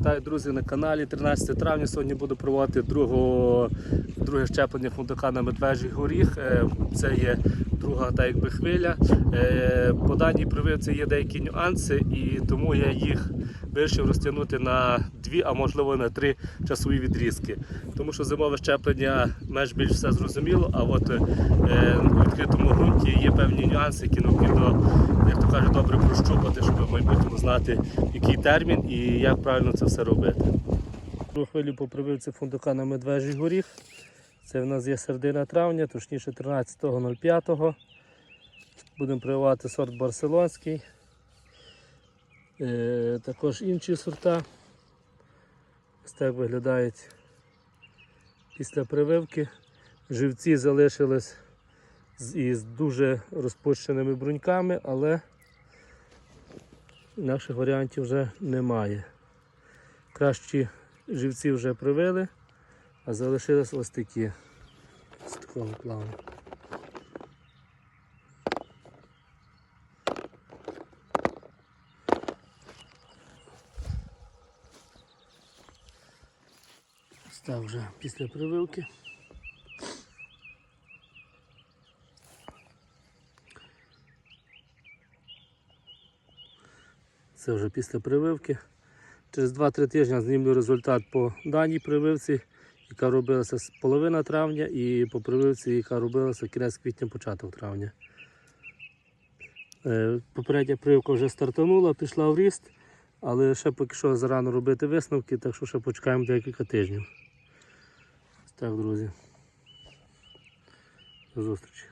Вітаю, друзі, на каналі 13 травня. Сьогодні буду проводити другого, друге щеплення фундука на медвежий горіх. Е, Це є друга та якби, хвиля. Е, По даній прививці є деякі нюанси, і тому я їх вирішив розтягнути на дві, а можливо на три часові відрізки. Тому що зимове щеплення менш більш все зрозуміло, а от е, у відкритому ґрунті є певні нюанси, які необхідно, як то кажуть, добре прощупати, щоб в майбутньому знати, який термін і як правильно це все робити. Другу хвилю по прививці фундука на медвежий горіх. Це в нас є середина травня, точніше 13.05. Будемо прививати сорт барселонський. Е, також інші сорта. Ось так виглядають після прививки. Живці залишились із дуже розпущеними бруньками, але інакших варіантів вже немає. Кращі живці вже привили, а залишились ось такі з такого плану. Став вже після прививки. Це вже після прививки. Через 2-3 тижні знімлю результат по даній прививці, яка робилася з половина травня, і по прививці, яка робилася кінець квітня, початок травня. Е, Попередня прививка вже стартанула, пішла в ріст, але ще поки що зарано робити висновки, так що ще почекаємо декілька тижнів. Так, друзі. До зустрічі.